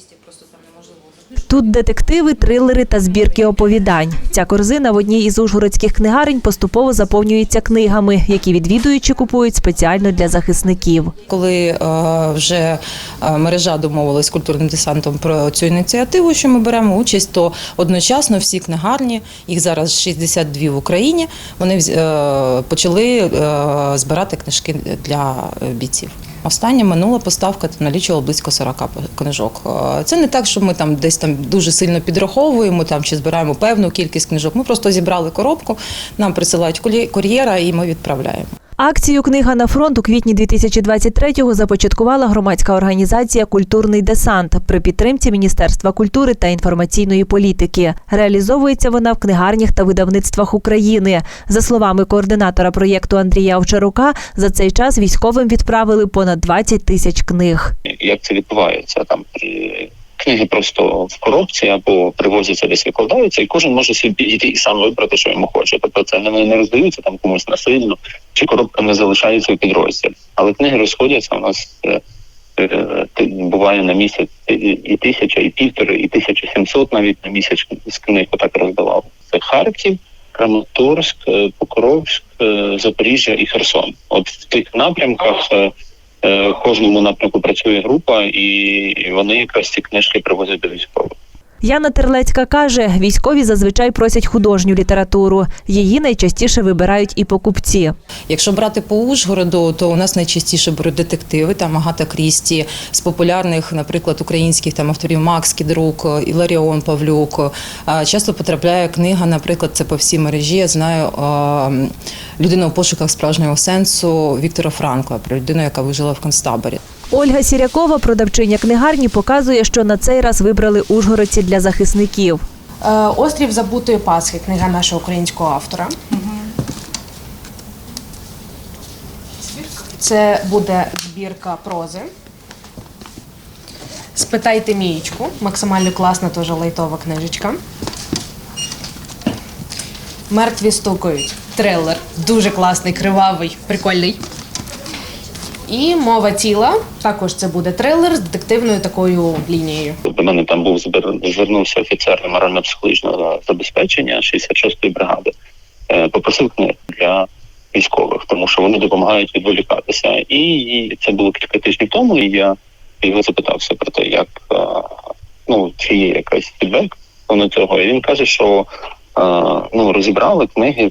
туристів, просто там неможливо. Тут детективи, трилери та збірки оповідань. Ця корзина в одній із ужгородських книгарень поступово заповнюється книгами, які відвідуючі купують спеціально для захисників. Коли е, вже е, мережа домовилась з культурним десантом про цю ініціативу, що ми беремо участь, то одночасно всі книгарні, їх зараз 62 в Україні, вони е, почали е, збирати книжки для е, бійців. Остання минула поставка налічувала близько 40 книжок. Е, Це не так, що ми там десь там дуже сильно підраховуємо там чи збираємо певну кількість книжок. Ми просто зібрали коробку, нам присилають кур'єра і ми відправляємо. Акцію Книга на фронт у квітні 2023-го започаткувала громадська організація Культурний десант при підтримці Міністерства культури та інформаційної політики. Реалізовується вона в книгарнях та видавництвах України. За словами координатора проєкту Андрія Овчарука, за цей час військовим відправили понад 20 тисяч книг. як це відбувається. Там е, книги просто в коробці або привозяться десь викладаються, і кожен може собі підійти і сам вибрати, що йому хоче. Тобто це не, не роздаються там комусь насильно, чи не залишається у підрозділі. Але книги розходяться. У нас е, е, буває на місяць і- тисяча, і півтори, і тисяча сімсот навіть на місяць з книг отак роздавав. Це Харків. Краматорськ, е, Покровськ, Запоріжжя і Херсон. От в тих напрямках кожному напрямку працює група, і вони якраз ці книжки привозять до військових. Яна Терлецька каже, військові зазвичай просять художню літературу. Її найчастіше вибирають і покупці. Якщо брати по Ужгороду, то у нас найчастіше беруть детективи, там Агата Крісті, з популярних, наприклад, українських там авторів Макс Кідрук, Іларіон Павлюк. Часто потрапляє книга, наприклад, це по всій мережі. Я знаю людина у пошуках справжнього сенсу Віктора Франкла, про людину, яка вижила в концтаборі. Ольга Сірякова, продавчиня книгарні, показує, що на цей раз вибрали ужгородці для захисників. Е, Острів забутої Пасхи, книга нашого українського автора. Це буде збірка прози. Спитайте мієчку. Максимально класна, теж лайтова книжечка. Мертві стукають. Трилер. Дуже класний, кривавий, прикольний. І мова тіла. Також це буде трилер з детективною такою лінією. До мене там був звернувся офіцер морально-психологічного забезпечення 66-ї бригади. Е, Попросив книг для військових, тому що вони допомагають відволікатися. І це було кілька тижнів тому. І я його запитався про те, як е, ну чи є якась фідбек на цього. І він каже, що е, ну розібрали книги,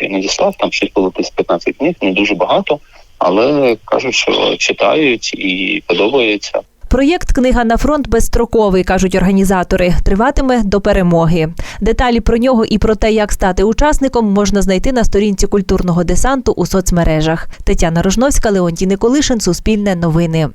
я надіслав, там щось було десь 15 книг, не дуже багато, але кажуть, що читають і подобається. Проєкт Книга на фронт безстроковий, кажуть організатори. Триватиме до перемоги. Деталі про нього і про те, як стати учасником, можна знайти на сторінці культурного десанту у соцмережах. Тетяна Рожновська, Леонтій Николишин, Суспільне новини.